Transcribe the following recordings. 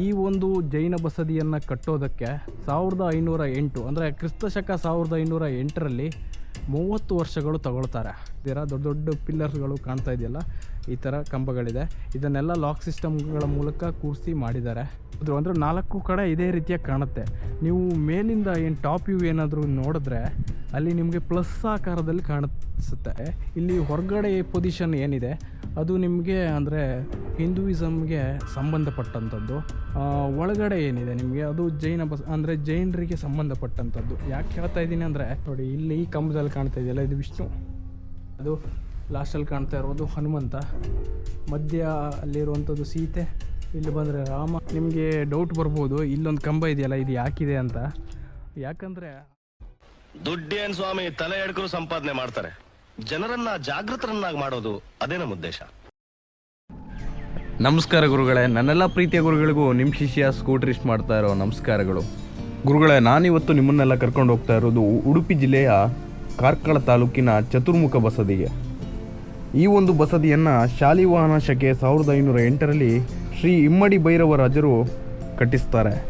ಈ ಒಂದು ಜೈನ ಬಸದಿಯನ್ನು ಕಟ್ಟೋದಕ್ಕೆ ಸಾವಿರದ ಐನೂರ ಎಂಟು, ಅಂದರೆ ಕ್ರಿಸ್ತಶಕ ಸಾವಿರದ ಐನೂರ ಎಂಟರಲ್ಲಿ ಮೂವತ್ತು ವರ್ಷಗಳು ತಗೊಳ್ತಾರೆ. ಇದರ ದೊಡ್ಡ ದೊಡ್ಡ ಪಿಲ್ಲರ್ಸ್ಗಳು ಕಾಣ್ತಾ ಇದೆಯಲ್ಲ? ಈ ಥರ ಕಂಬಗಳಿದೆ. ಇದನ್ನೆಲ್ಲ ಲಾಕ್ ಸಿಸ್ಟಮ್ಗಳ ಮೂಲಕ ಕೂರಿಸಿ ಮಾಡಿದ್ದಾರೆ. ಅದು ಅಂದರೆ ನಾಲ್ಕು ಕಡೆ ಇದೇ ರೀತಿಯಾಗಿ ಕಾಣುತ್ತೆ. ನೀವು ಮೇಲಿಂದ ಏನು ಟಾಪ್ ವ್ಯೂ ಏನಾದರೂ ನೋಡಿದ್ರೆ ಅಲ್ಲಿ ನಿಮಗೆ ಪ್ಲಸ್ ಆಕಾರದಲ್ಲಿ ಕಾಣಿಸುತ್ತೆ. ಇಲ್ಲಿ ಹೊರಗಡೆ ಪೊಸಿಷನ್ ಏನಿದೆ? ಅದು ನಿಮಗೆ ಅಂದರೆ ಹಿಂದೂಯಿಸಮ್ಗೆ ಸಂಬಂಧಪಟ್ಟಂಥದ್ದು. ಒಳಗಡೆ ಏನಿದೆ ನಿಮಗೆ? ಅದು ಜೈನ ಬಸ್, ಅಂದರೆ ಜೈನರಿಗೆ ಸಂಬಂಧಪಟ್ಟಂಥದ್ದು. ಯಾಕೆ ಹೇಳ್ತಾ ಇದ್ದೀನಿ ಅಂದರೆ, ನೋಡಿ, ಇಲ್ಲಿ ಈ ಕಂಬದಲ್ಲಿ ಕಾಣ್ತಾ ಇದೆಯಲ್ಲ, ಇದು ವಿಷ್ಣು. ಅದು ಲಾಸ್ಟಲ್ಲಿ ಕಾಣ್ತಾ ಇರೋದು ಹನುಮಂತ. ಮಧ್ಯ ಅಲ್ಲಿರುವಂಥದ್ದು ಸೀತೆ, ಇಲ್ಲಿ ಬಂದರೆ ರಾಮ. ನಿಮಗೆ ಡೌಟ್ ಬರ್ಬೋದು, ಇಲ್ಲೊಂದು ಕಂಬ ಇದೆಯಲ್ಲ, ಇದು ಯಾಕಿದೆ ಅಂತ. ಯಾಕಂದರೆ ದುಡ್ಡೇನು ಸ್ವಾಮಿ, ತಲೆ ಎಡ್ಕರು ಸಂಪಾದನೆ ಮಾಡ್ತಾರೆ. ಜನರನ್ನ ಜಾಗೃತರನ್ನಾಗಿ ಮಾಡೋದು ಅದೇ ನಮ್ಮ ಉದ್ದೇಶ. ನಮಸ್ಕಾರ ಗುರುಗಳೇ, ನನ್ನೆಲ್ಲ ಪ್ರೀತಿಯ ಗುರುಗಳಿಗೂ ನಿಮ್ಮ ಶಿಷ್ಯ ಸ್ಕೂಟ್ರಿಸ್ಟ್ ಮಾಡ್ತಾ ಇರೋ ನಮಸ್ಕಾರಗಳು. ಗುರುಗಳೇ, ನಾನಿವತ್ತು ನಿಮ್ಮನ್ನೆಲ್ಲ ಕರ್ಕೊಂಡು ಹೋಗ್ತಾ ಇರೋದು ಉಡುಪಿ ಜಿಲ್ಲೆಯ ಕಾರ್ಕಳ ತಾಲೂಕಿನ ಚತುರ್ಮುಖ ಬಸದಿಗೆ. ಈ ಒಂದು ಬಸದಿಯನ್ನು ಶಾಲಿವಾಹನ ಶಕೆ ಸಾವಿರದ ಐನೂರ ಎಂಟರಲ್ಲಿ ಶ್ರೀ ಇಮ್ಮಡಿ ಭೈರವರಾಜರು ಕಟ್ಟಿಸ್ತಾರೆ.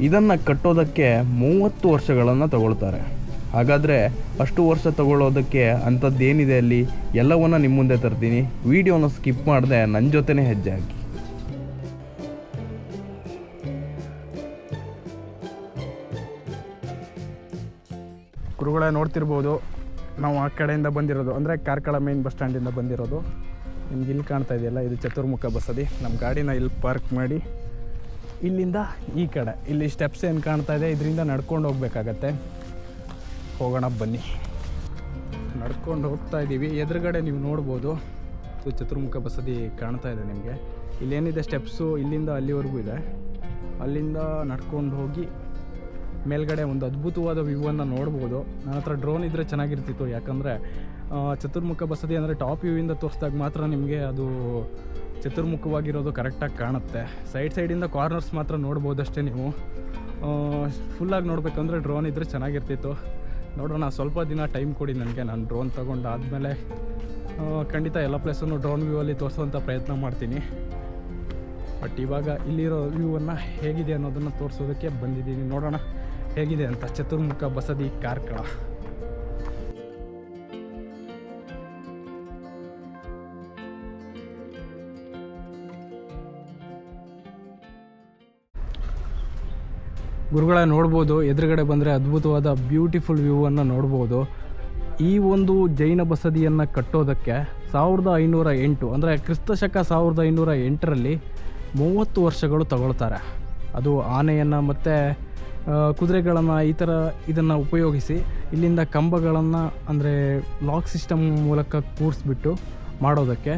ಇದನ್ನು ಕಟ್ಟೋದಕ್ಕೆ ಮೂವತ್ತು ವರ್ಷಗಳನ್ನು ತಗೊಳ್ತಾರೆ. ಹಾಗಾದರೆ ಅಷ್ಟು ವರ್ಷ ತಗೊಳ್ಳೋದಕ್ಕೆ ಅಂಥದ್ದೇನಿದೆ ಅಲ್ಲಿ? ಎಲ್ಲವನ್ನು ನಿಮ್ಮ ಮುಂದೆ ತರ್ತೀನಿ. ವಿಡಿಯೋನ ಸ್ಕಿಪ್ ಮಾಡದೆ ನನ್ನ ಜೊತೆನೇ ಹೆಜ್ಜೆ ಹಾಕಿ. ಗುರುಗಳೇ, ನೋಡ್ತಿರ್ಬೋದು, ನಾವು ಆ ಕಡೆಯಿಂದ ಬಂದಿರೋದು. ಅಂದರೆ ಕಾರ್ಕಳ ಮೇನ್ ಬಸ್ ಸ್ಟ್ಯಾಂಡಿಂದ ಬಂದಿರೋದು. ನಿಮ್ಗೆ ಇಲ್ಲಿ ಕಾಣ್ತಾ ಇದೆಯಲ್ಲ, ಇದು ಚತುರ್ಮುಖ ಬಸದಿ. ನಮ್ಮ ಗಾಡಿನ ಇಲ್ಲಿ ಪಾರ್ಕ್ ಮಾಡಿ. ಇಲ್ಲಿಂದ ಈ ಕಡೆ. ಇಲ್ಲಿ ಸ್ಟೆಪ್ಸ್ ಏನು ಕಾಣ್ತಾ ಇದೆ, ಇದರಿಂದ ನಡ್ಕೊಂಡು ಹೋಗ್ಬೇಕಾಗತ್ತೆ. ಹೋಗೋಣ, ಬನ್ನಿ. ನಡ್ಕೊಂಡು ಹೋಗ್ತಾ ಇದ್ದೀವಿ ಎದುರುಗಡೆ ನೀವು ನೋಡ್ಬೋದು ಚತುರ್ಮುಖ ಬಸದಿ ಕಾಣ್ತಾ ಇದೆ ನಿಮಗೆ. ಇಲ್ಲೇನಿದೆ ಸ್ಟೆಪ್ಸು ಇಲ್ಲಿಂದ ಅಲ್ಲಿವರೆಗೂ ಇದೆ. ಅಲ್ಲಿಂದ ನಡ್ಕೊಂಡು ಹೋಗಿ ಮೇಲ್ಗಡೆ ಒಂದು ಅದ್ಭುತವಾದ ವ್ಯೂವನ್ನು ನೋಡ್ಬೋದು. ನನ್ನ ಹತ್ರ ಡ್ರೋನ್ ಇದ್ದರೆ ಚೆನ್ನಾಗಿರ್ತಿತ್ತು. ಯಾಕಂದರೆ ಚತುರ್ಮುಖ ಬಸದಿ ಅಂದರೆ ಟಾಪ್ ವ್ಯೂವಿಂದ ತೋರಿಸಿದಾಗ ಮಾತ್ರ ನಿಮಗೆ ಅದು ಚತುರ್ಮುಖವಾಗಿರೋದು ಕರೆಕ್ಟಾಗಿ ಕಾಣುತ್ತೆ. ಸೈಡ್ ಸೈಡಿಂದ ಕಾರ್ನರ್ಸ್ ಮಾತ್ರ ನೋಡ್ಬೋದಷ್ಟೇ ನೀವು. ಫುಲ್ಲಾಗಿ ನೋಡಬೇಕಂದ್ರೆ ಡ್ರೋನ್ ಇದ್ದರೆ ಚೆನ್ನಾಗಿರ್ತಿತ್ತು. ನೋಡೋಣ ಸ್ವಲ್ಪ ದಿನ ಟೈಮ್ ಕೊಡಿ ನನಗೆ. ನಾನು ಡ್ರೋನ್ ತೊಗೊಂಡು ಆದಮೇಲೆ ಖಂಡಿತ ಎಲ್ಲ ಪ್ಲೇಸನ್ನು ಡ್ರೋನ್ ವ್ಯೂವಲ್ಲಿ ತೋರಿಸುವಂಥ ಪ್ರಯತ್ನ ಮಾಡ್ತೀನಿ. ಬಟ್ ಇವಾಗ ಇಲ್ಲಿರೋ ವ್ಯೂವನ್ನು ಹೇಗಿದೆ ಅನ್ನೋದನ್ನು ತೋರಿಸೋದಕ್ಕೆ ಬಂದಿದ್ದೀನಿ. ನೋಡೋಣ, ಹೇಗಿದೆ ಅಂತ. ಚತುರ್ಮುಖ ಬಸದಿ ಕಾರ್ಕಳ. ಗುರುಗಳ ನೋಡ್ಬೋದು, ಎದುರುಗಡೆ ಬಂದರೆ ಅದ್ಭುತವಾದ ಬ್ಯೂಟಿಫುಲ್ ವ್ಯೂವನ್ನು ನೋಡ್ಬೋದು. ಈ ಒಂದು ಜೈನ ಬಸದಿಯನ್ನು ಕಟ್ಟೋದಕ್ಕೆ ಸಾವಿರದ ಐನೂರ ಎಂಟು, ಅಂದರೆ ಕ್ರಿಸ್ತಶಕ ಸಾವಿರದ ಐನೂರ ಎಂಟರಲ್ಲಿ ಮೂವತ್ತು ವರ್ಷಗಳು ತಗೊಳ್ತಾರೆ. ಅದು ಆನೆಯನ್ನು ಮತ್ತು ಕುದುರೆಗಳನ್ನು ಈ ಥರ ಇದನ್ನು ಉಪಯೋಗಿಸಿ ಇಲ್ಲಿಂದ ಕಂಬಗಳನ್ನು, ಅಂದರೆ ಲಾಕ್ ಸಿಸ್ಟಮ್ ಮೂಲಕ ಕೂರಿಸ್ಬಿಟ್ಟು ಮಾಡೋದಕ್ಕೆ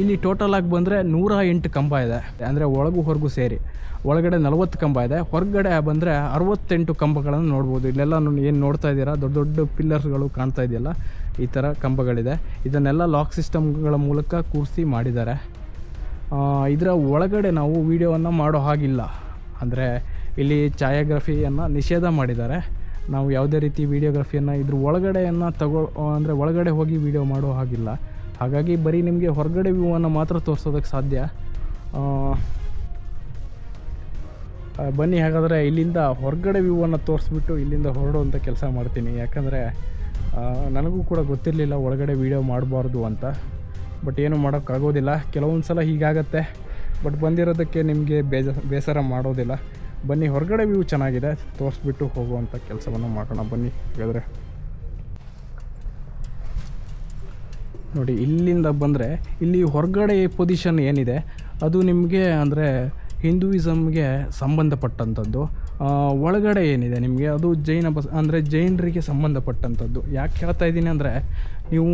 ಇಲ್ಲಿ ಟೋಟಲ್ ಆಗಿ ಬಂದರೆ ನೂರ ಎಂಟು ಕಂಬ ಇದೆ. ಅಂದರೆ ಒಳಗು ಹೊರಗು ಸೇರಿ. ಒಳಗಡೆ ನಲವತ್ತು ಕಂಬ ಇದೆ. ಹೊರಗಡೆ ಬಂದರೆ ಅರವತ್ತೆಂಟು ಕಂಬಗಳನ್ನು ನೋಡ್ಬೋದು. ಇಲ್ಲೆಲ್ಲ ಏನು ನೋಡ್ತಾ ಇದ್ದೀರಾ? ದೊಡ್ಡ ದೊಡ್ಡ ಪಿಲ್ಲರ್ಸ್ಗಳು ಕಾಣ್ತಾ ಇದೆಯಲ್ಲ, ಈ ಥರ ಕಂಬಗಳಿದೆ. ಇದನ್ನೆಲ್ಲ ಲಾಕ್ ಸಿಸ್ಟಮ್ಗಳ ಮೂಲಕ ಕೂರಿಸಿ ಮಾಡಿದ್ದಾರೆ. ಇದರ ಒಳಗಡೆ ನಾವು ವಿಡಿಯೋವನ್ನು ಮಾಡೋ ಹಾಗಿಲ್ಲ. ಅಂದರೆ ಇಲ್ಲಿ ಛಾಯಾಗ್ರಫಿಯನ್ನು ನಿಷೇಧ ಮಾಡಿದ್ದಾರೆ. ನಾವು ಯಾವುದೇ ರೀತಿ ವಿಡಿಯೋಗ್ರಫಿಯನ್ನು ಇದ್ರ ಒಳಗಡೆಯನ್ನು ತಗೋ, ಅಂದರೆ ಒಳಗಡೆ ಹೋಗಿ ವಿಡಿಯೋ ಮಾಡೋ ಹಾಗಿಲ್ಲ. ಹಾಗಾಗಿ ಬರೀ ನಿಮಗೆ ಹೊರಗಡೆ ವ್ಯೂವನ್ನು ಮಾತ್ರ ತೋರಿಸೋದಕ್ಕೆ ಸಾಧ್ಯ. ಬನ್ನಿ, ಹಾಗಾದರೆ ಇಲ್ಲಿಂದ ಹೊರಗಡೆ ವ್ಯೂವನ್ನು ತೋರಿಸ್ಬಿಟ್ಟು ಇಲ್ಲಿಂದ ಹೊರಡುವಂಥ ಕೆಲಸ ಮಾಡ್ತೀನಿ. ಯಾಕಂದರೆ ನನಗೂ ಕೂಡ ಗೊತ್ತಿರಲಿಲ್ಲ ಒಳಗಡೆ ವೀಡಿಯೋ ಮಾಡಬಾರ್ದು ಅಂತ. ಬಟ್ ಏನು ಮಾಡೋಕ್ಕಾಗೋದಿಲ್ಲ. ಕೆಲವೊಂದು ಸಲ ಹೀಗಾಗತ್ತೆ. ಬಟ್ ಬಂದಿರೋದಕ್ಕೆ ನಿಮಗೆ ಬೇಜ, ಬೇಸರ ಮಾಡೋದಿಲ್ಲ. ಬನ್ನಿ, ಹೊರಗಡೆ ವ್ಯೂ ಚೆನ್ನಾಗಿದೆ. ತೋರಿಸ್ಬಿಟ್ಟು ಹೋಗುವಂಥ ಕೆಲಸವನ್ನು ಮಾಡೋಣ ಬನ್ನಿ, ಹಾಗಾದರೆ. ನೋಡಿ, ಇಲ್ಲಿಂದ ಬಂದರೆ ಇಲ್ಲಿ ಹೊರಗಡೆ ಪೊಸಿಷನ್ ಏನಿದೆ? ಅದು ನಿಮಗೆ ಅಂದರೆ ಹಿಂದೂಯಿಸಮ್ಗೆ ಸಂಬಂಧಪಟ್ಟಂಥದ್ದು. ಒಳಗಡೆ ಏನಿದೆ ನಿಮಗೆ? ಅದು ಜೈನ ಬಸ್, ಅಂದರೆ ಜೈನರಿಗೆ ಸಂಬಂಧಪಟ್ಟಂಥದ್ದು. ಯಾಕೆ ಹೇಳ್ತಾ ಇದ್ದೀನಿ ಅಂದರೆ, ನೀವು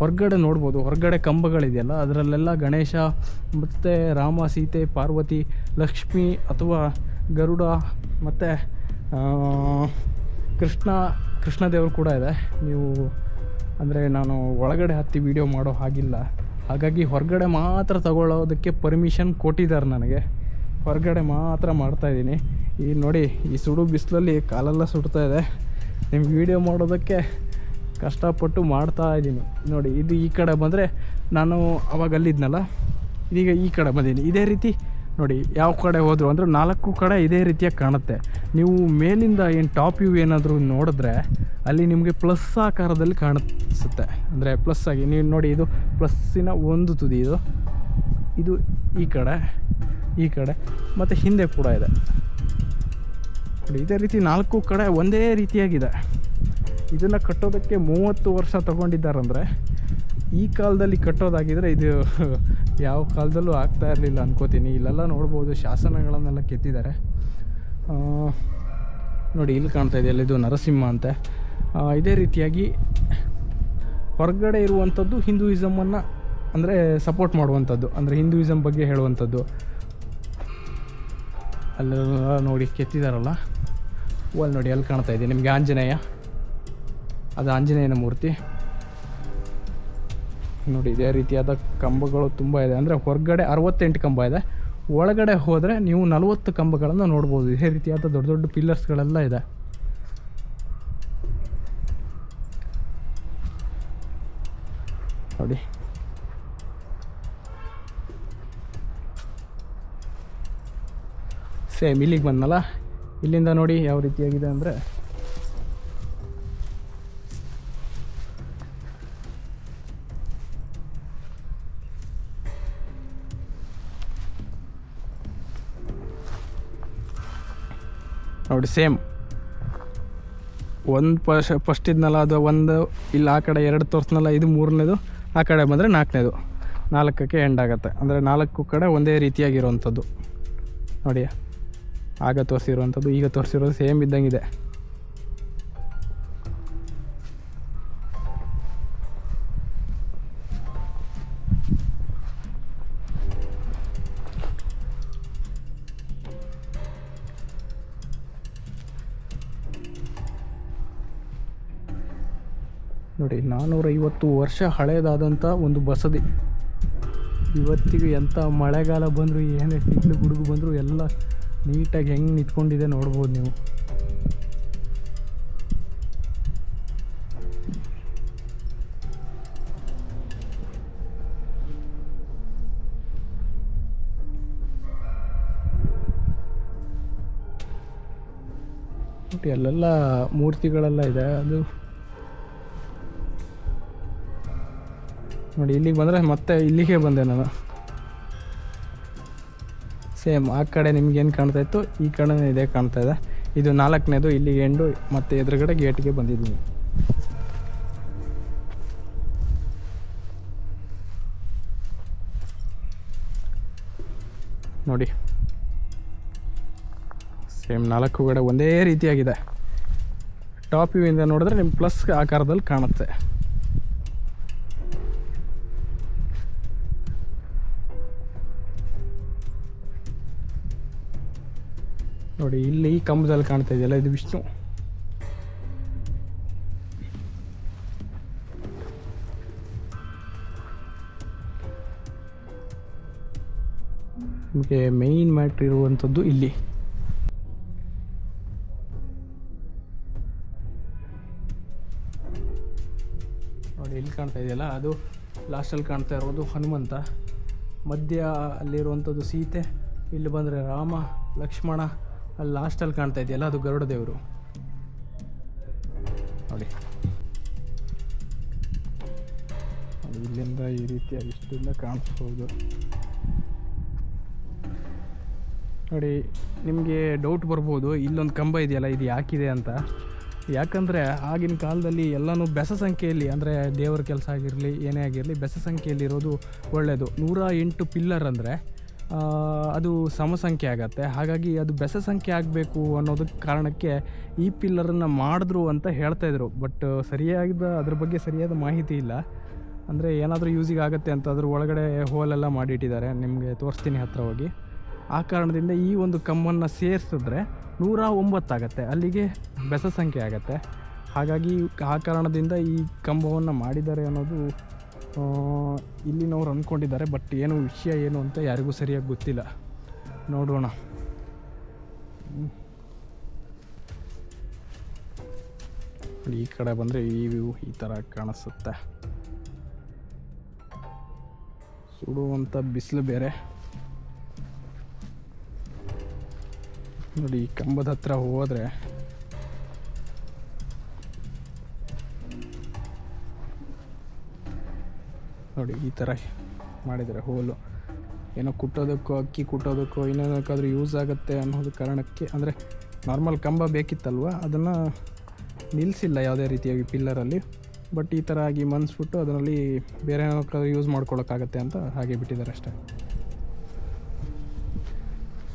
ಹೊರಗಡೆ ನೋಡ್ಬೋದು, ಹೊರಗಡೆ ಕಂಬಗಳಿದೆಯಲ್ಲ, ಅದರಲ್ಲೆಲ್ಲ ಗಣೇಶ, ಮತ್ತು ರಾಮ, ಸೀತೆ, ಪಾರ್ವತಿ, ಲಕ್ಷ್ಮಿ, ಅಥವಾ ಗರುಡ, ಮತ್ತು ಕೃಷ್ಣ, ಕೃಷ್ಣದೇವರು ಕೂಡ ಇದೆ. ನೀವು, ಅಂದರೆ ನಾನು ಒಳಗಡೆ ಹತ್ತಿ ವೀಡಿಯೋ ಮಾಡೋ ಹಾಗಿಲ್ಲ. ಹಾಗಾಗಿ ಹೊರಗಡೆ ಮಾತ್ರ ತಗೊಳ್ಳೋದಕ್ಕೆ ಪರ್ಮಿಷನ್ ಕೊಟ್ಟಿದ್ದಾರೆ ನನಗೆ. ಹೊರಗಡೆ ಮಾತ್ರ ಮಾಡ್ತಾಯಿದ್ದೀನಿ ಈ ನೋಡಿ, ಈ ಸುಡು ಬಿಸಿಲಲ್ಲಿ ಕಾಲೆಲ್ಲ ಸುಡ್ತಾ ಇದೆ. ನಿಮ್ಗೆ ವಿಡಿಯೋ ಮಾಡೋದಕ್ಕೆ ಕಷ್ಟಪಟ್ಟು ಮಾಡ್ತಾ ಇದ್ದೀನಿ. ನೋಡಿ, ಇದು ಈ ಕಡೆ ಬಂದರೆ ನಾನು ಅವಾಗ ಅಲ್ಲಿದ್ನಲ್ಲ, ಇದೀಗ ಈ ಕಡೆ ಬಂದಿದ್ದೀನಿ. ಇದೇ ರೀತಿ ನೋಡಿ, ಯಾವ ಕಡೆ ಹೋದರು ಅಂದರೆ ನಾಲ್ಕು ಕಡೆ ಇದೇ ರೀತಿಯಾಗಿ ಕಾಣುತ್ತೆ. ನೀವು ಮೇಲಿಂದ ಏನು ಟಾಪ್ ವ್ಯೂ ಏನಾದರೂ ನೋಡಿದ್ರೆ ಅಲ್ಲಿ ನಿಮಗೆ ಪ್ಲಸ್ ಆಕಾರದಲ್ಲಿ ಕಾಣಿಸುತ್ತೆ. ಅಂದರೆ ಪ್ಲಸ್ ಆಗಿ, ನೀವು ನೋಡಿ ಇದು ಪ್ಲಸ್ಸಿನ ಒಂದು ತುದಿ ಇದು. ಇದು ಈ ಕಡೆ ಈ ಕಡೆ, ಮತ್ತು ಹಿಂದೆ ಕೂಡ ಇದೆ. ಇದೇ ರೀತಿ ನಾಲ್ಕು ಕಡೆ ಒಂದೇ ರೀತಿಯಾಗಿದೆ. ಇದನ್ನು ಕಟ್ಟೋದಕ್ಕೆ ಮೂವತ್ತು ವರ್ಷ ತಗೊಂಡಿದ್ದಾರಂದರೆ, ಈ ಕಾಲದಲ್ಲಿ ಕಟ್ಟೋದಾಗಿದ್ರೆ ಇದು ಯಾವ ಕಾಲದಲ್ಲೂ ಆಗ್ತಾ ಇರಲಿಲ್ಲ ಅನ್ಕೋತೀನಿ. ಇಲ್ಲೆಲ್ಲ ನೋಡ್ಬೋದು, ಶಾಸನಗಳನ್ನೆಲ್ಲ ಕೆತ್ತಿದ್ದಾರೆ. ನೋಡಿ, ಇಲ್ಲಿ ಕಾಣ್ತಾ ಇದೆಯಲ್ಲ ಇದು ನರಸಿಂಹ ಅಂತೆ. ಇದೇ ರೀತಿಯಾಗಿ ಹೊರಗಡೆ ಇರುವಂಥದ್ದು ಹಿಂದೂಯಿಸಮನ್ನು ಅಂದರೆ ಸಪೋರ್ಟ್ ಮಾಡುವಂಥದ್ದು, ಅಂದರೆ ಹಿಂದೂಯಿಸಮ್ ಬಗ್ಗೆ ಹೇಳುವಂಥದ್ದು. ಅಲ್ಲೆಲ್ಲ ನೋಡಿ, ಕೆತ್ತಿದಾರಲ್ಲ? ಅಲ್ಲಿ ನೋಡಿ, ಅಲ್ಲಿ ಕಾಣ್ತಾ ಇದೆ. ನಿಮಗೆ ಆಂಜನೇಯ? ಅದು ಆಂಜನೇಯನ ಮೂರ್ತಿ. ನೋಡಿ, ಇದೇ ರೀತಿಯಾದ ಕಂಬಗಳು ತುಂಬ ಇದೆ. ಅಂದರೆ ಹೊರಗಡೆ ಅರವತ್ತೆಂಟು ಕಂಬ ಇದೆ. ಒಳಗಡೆ ಹೋದರೆ ನೀವು ನಲವತ್ತು ಕಂಬಗಳನ್ನು ನೋಡ್ಬೋದು. ಇದೇ ರೀತಿಯಾದ ದೊಡ್ಡ ದೊಡ್ಡ ಪಿಲ್ಲರ್ಸ್ಗಳೆಲ್ಲ ಇದೆ. ನೋಡಿ. ಸೇಮ್ ಇಲ್ಲಿಗೆ ಬಂದ್ನಲ್ಲ? ಇಲ್ಲಿಂದ ನೋಡಿ ಯಾವ ರೀತಿಯಾಗಿದೆ ಅಂದರೆ. ನೋಡಿ ಸೇಮ್ ಒಂದು ಪಶ್ ಫಸ್ಟ್ ಇದ್ನಲ್ಲ, ಅದು ಒಂದು ಇಲ್ಲಿ, ಆ ಕಡೆ ಎರಡು ತೋರಿಸ್ನಲ್ಲ, ಇದು ಮೂರನೇದು. ಆ ಕಡೆ ಬಂದರೆ ನಾಲ್ಕನೇದು. ನಾಲ್ಕಕ್ಕೆ ಎಂಡ್ ಆಗುತ್ತೆ. ಅಂದರೆ ನಾಲ್ಕು ಕಡೆ ಒಂದೇ ರೀತಿಯಾಗಿರುವಂಥದ್ದು. ನೋಡಿ ಆಗ ತೋರಿಸಿರುವಂಥದ್ದು, ಈಗ ತೋರಿಸಿರೋದು ಸೇಮ್ ಇದ್ದಂಗಿದೆ. ನೋಡಿ ನಾನ್ನೂರೈವತ್ತು ವರ್ಷ ಹಳೆಯದಾದಂಥ ಒಂದು ಬಸದಿ. ಇವತ್ತಿಗೂ ಎಂಥ ಮಳೆಗಾಲ ಬಂದರೂ, ಏನೇ ಸಿಗ್ಲು ಗುಡುಗು ಬಂದರೂ, ಎಲ್ಲ ನೀಟಾಗಿ ಹೆಂಗೆ ನಿಂತ್ಕೊಂಡಿದೆ ನೋಡ್ಬೋದು ನೀವು. ಎಲ್ಲೆಲ್ಲ ಮೂರ್ತಿಗಳೆಲ್ಲ ಇದೆ. ಅದು ನೋಡಿ, ಇಲ್ಲಿಗೆ ಬಂದರೆ ಮತ್ತೆ ಇಲ್ಲಿಗೆ ಬಂದೆ ನಾನು. ಸೇಮ್, ಆ ಕಡೆ ನಿಮ್ಗೇನು ಕಾಣ್ತಾ ಇತ್ತು? ಈ ಕಡೆ ಇದೇ, ಕಾಣ್ತಾ ಇದೆ. ಇದು ನಾಲ್ಕನೇದು, ಇಲ್ಲಿಗೆ ಎಂಡು ಮತ್ತೆ ಎದುರುಗಡೆ ಗೇಟ್ಗೆ ಬಂದಿದ್ದೀನಿ. ನೋಡಿ. ಸೇಮ್, ನಾಲ್ಕು ಕಡೆ ಒಂದೇ ರೀತಿಯಾಗಿದೆ. ಟಾಪ್ ವ್ಯೂ ಇಂದ ನೋಡಿದ್ರೆ ನಿಮ್ಮ ಪ್ಲಸ್ ಆಕಾರದಲ್ಲಿ ಕಾಣುತ್ತೆ. ನೋಡಿ, ಇಲ್ಲಿ ಈ ಕಂಬದಲ್ಲಿ ಕಾಣ್ತಾ ಇದೆಯಲ್ಲ, ಇದು ವಿಷ್ಣು. ನಿಮಗೆ ಮೇಯ್ನ್ ಮ್ಯಾಟ್ರ್ ಇರುವಂಥದ್ದು ಇಲ್ಲಿ. ನೋಡಿ, ಇಲ್ಲಿ ಕಾಣ್ತಾ ಇದೆಯಲ್ಲ, ಅದು ಲಾಸ್ಟಲ್ಲಿ ಕಾಣ್ತಾ ಇರೋದು ಹನುಮಂತ. ಮಧ್ಯ ಅಲ್ಲಿರುವಂಥದ್ದು ಸೀತೆ, ಇಲ್ಲಿ ಬಂದರೆ ರಾಮ, ಲಕ್ಷ್ಮಣ ಅಲ್ಲಿ ಲಾಸ್ಟಲ್ಲಿ ಕಾಣ್ತಾ ಇದೆಯಲ್ಲ, ಅದು ಗರುಡ ದೇವರು. ನೋಡಿ. ಇಲ್ಲಿಂದ ಈ ರೀತಿಯಾಗಿ ಇಷ್ಟಿಂದ ಕಾಣಿಸ್ಬೋದು. ನೋಡಿ, ನಿಮಗೆ ಡೌಟ್ ಬರ್ಬೋದು, ಇಲ್ಲೊಂದು ಕಂಬ ಇದೆಯಲ್ಲ, ಇದು ಯಾಕಿದೆ ಅಂತ. ಯಾಕಂದರೆ ಆಗಿನ ಕಾಲದಲ್ಲಿ ಎಲ್ಲನೂ ಬೆಸ ಸಂಖ್ಯೆಯಲ್ಲಿ, ಅಂದರೆ ದೇವರ ಕೆಲಸ ಆಗಿರಲಿ, ಏನೇ ಆಗಿರಲಿ, ಬೆಸ ಸಂಖ್ಯೆಯಲ್ಲಿ ಇರೋದು ಒಳ್ಳೆಯದು ನೂರ ಎಂಟು ಪಿಲ್ಲರ್ ಅಂದರೆ ಅದು ಸಮಸಂಖ್ಯೆ ಆಗತ್ತೆ. ಹಾಗಾಗಿ ಅದು ಬೆಸ ಸಂಖ್ಯೆ ಆಗಬೇಕು ಅನ್ನೋದಕ್ಕೆ ಕಾರಣಕ್ಕೆ ಈ ಪಿಲ್ಲರನ್ನು ಮಾಡಿದ್ರು ಅಂತ ಹೇಳ್ತಾ ಇದ್ರು. ಬಟ್ ಸರಿಯಾದ ಅದ್ರ ಬಗ್ಗೆ ಸರಿಯಾದ ಮಾಹಿತಿ ಇಲ್ಲ. ಅಂದರೆ ಏನಾದರೂ ಯೂಸಿಗೆ ಆಗುತ್ತೆ ಅಂತ ಅದ್ರ ಒಳಗಡೆ ಹೋಲೆಲ್ಲ ಮಾಡಿಟ್ಟಿದ್ದಾರೆ. ನಿಮಗೆ ತೋರಿಸ್ತೀನಿ ಹತ್ತಿರ ಹೋಗಿ. ಆ ಕಾರಣದಿಂದ ಈ ಒಂದು ಕಮ್ಮನ್ನು ಸೇರಿಸಿದ್ರೆ ನೂರ ಒಂಬತ್ತಾಗತ್ತೆ ಅಲ್ಲಿಗೆ ಬೆಸ ಸಂಖ್ಯೆ ಆಗತ್ತೆ. ಹಾಗಾಗಿ ಆ ಕಾರಣದಿಂದ ಈ ಕಂಬವನ್ನು ಮಾಡಿದ್ದಾರೆ ಅನ್ನೋದು ಇಲ್ಲಿನವ್ರು ಅಂದ್ಕೊಂಡಿದ್ದಾರೆ ಬಟ್ ಏನು ವಿಷಯ ಏನು ಅಂತ ಯಾರಿಗೂ ಸರಿಯಾಗಿ ಗೊತ್ತಿಲ್ಲ. ನೋಡೋಣ. ಈ ಕಡೆ ಬಂದರೆ ಈ ವ್ಯೂ ಈ ಥರ ಕಾಣಿಸುತ್ತೆ. ಸುಡುವಂಥ ಬಿಸಿಲು ಬೇರೆ. ನೋಡಿ ಕಂಬದ ಹತ್ರ ಹೋದರೆ ನೋಡಿ, ಈ ಥರ ಮಾಡಿದರೆ ಹೋಲು. ಏನೋ ಕುಟ್ಟೋದಕ್ಕೋ, ಅಕ್ಕಿ ಕುಟ್ಟೋದಕ್ಕೋ, ಇನ್ನೇನಕ್ಕಾದ್ರೂ ಯೂಸ್ ಆಗುತ್ತೆ ಅನ್ನೋದು ಕಾರಣಕ್ಕೆ, ಅಂದರೆ ನಾರ್ಮಲ್ ಕಂಬ ಬೇಕಿತ್ತಲ್ವ? ಅದನ್ನು ನಿಲ್ಲಿಸಿಲ್ಲ ಯಾವುದೇ ರೀತಿಯಾಗಿ ಪಿಲ್ಲರಲ್ಲಿ ಬಟ್ ಈ ಥರ ಆಗಿ ಮನ್ಸ್ಬಿಟ್ಟು ಅದರಲ್ಲಿ ಬೇರೆ ಏನಕ್ಕಾದ್ರೂ ಯೂಸ್ ಮಾಡ್ಕೊಳ್ಳೋಕ್ಕಾಗತ್ತೆ ಅಂತ ಹಾಗೆ ಬಿಟ್ಟಿದ್ದಾರೆ ಅಷ್ಟೇ.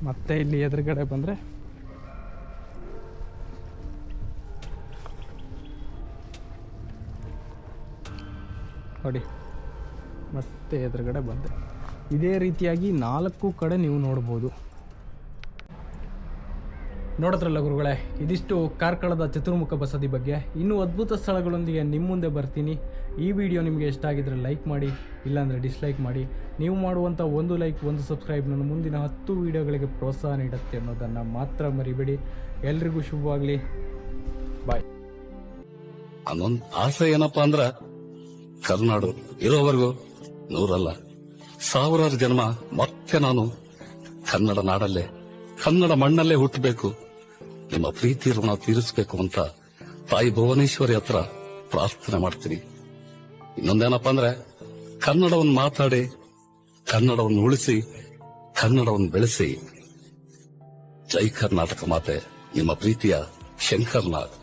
ಮತ್ತೆ ಇಲ್ಲಿ ಎದುರುಗಡೆ ಬಂದರೆ ನೋಡಿ. ಮತ್ತೆ ಎದುರುಗಡೆ ಬಂದೆ. ಇದೇ ರೀತಿಯಾಗಿ ನಾಲ್ಕು ಕಡೆ ನೀವು ನೋಡ್ಬೋದು. ನೋಡತ್ರಲ್ಲ ಗುರುಗಳೇ, ಇದಿಷ್ಟು ಕಾರ್ಕಳದ ಚತುರ್ಮುಖ ಬಸದಿ ಬಗ್ಗೆ. ಇನ್ನೂ ಅದ್ಭುತ ಸ್ಥಳಗಳೊಂದಿಗೆ ನಿಮ್ಮ ಮುಂದೆ ಬರ್ತೀನಿ. ಈ ವಿಡಿಯೋ ನಿಮಗೆ ಇಷ್ಟ ಆಗಿದ್ರೆ ಲೈಕ್ ಮಾಡಿ, ಇಲ್ಲಾಂದರೆ ಡಿಸ್ಲೈಕ್ ಮಾಡಿ. ನೀವು ಮಾಡುವಂಥ ಒಂದು ಲೈಕ್, ಒಂದು ಸಬ್ಸ್ಕ್ರೈಬ್ ನನ್ನ ಮುಂದಿನ ಹತ್ತು ವಿಡಿಯೋಗಳಿಗೆ ಪ್ರೋತ್ಸಾಹ ನೀಡುತ್ತೆ ಅನ್ನೋದನ್ನು ಮಾತ್ರ ಮರಿಬೇಡಿ. ಎಲ್ರಿಗೂ ಶುಭವಾಗಲಿ ಬಾಯ್ ಅನ್ನೊಂದು ಆಸೆ ಏನಪ್ಪಾ ಅಂದ್ರೆ, ಕರ್ನಾಡು ಇರೋವರೆಗೂ ನೂರಲ್ಲ. ಸಾವಿರಾರು ಜನ್ಮ ಮತ್ತೆ ನಾನು ಕನ್ನಡ ನಾಡಲ್ಲೇ, ಕನ್ನಡ ಮಣ್ಣಲ್ಲೇ ಹುಟ್ಟಬೇಕು. ನಿಮ್ಮ ಪ್ರೀತಿ ಋಣ ತೀರಿಸಬೇಕು ಅಂತ ತಾಯಿ ಭುವನೇಶ್ವರಿ ಹತ್ರ ಪ್ರಾರ್ಥನೆ ಮಾಡ್ತೀನಿ. ಇನ್ನೊಂದೇನಪ್ಪ ಅಂದ್ರೆ, ಕನ್ನಡವನ್ನು ಮಾತಾಡಿ, ಕನ್ನಡವನ್ನು ಉಳಿಸಿ, ಕನ್ನಡವನ್ನು ಬೆಳೆಸಿ. ಜೈ ಕರ್ನಾಟಕ ಮಾತೆ, ನಿಮ್ಮ ಪ್ರೀತಿಯ ಶಂಕರ್ನಾಥ್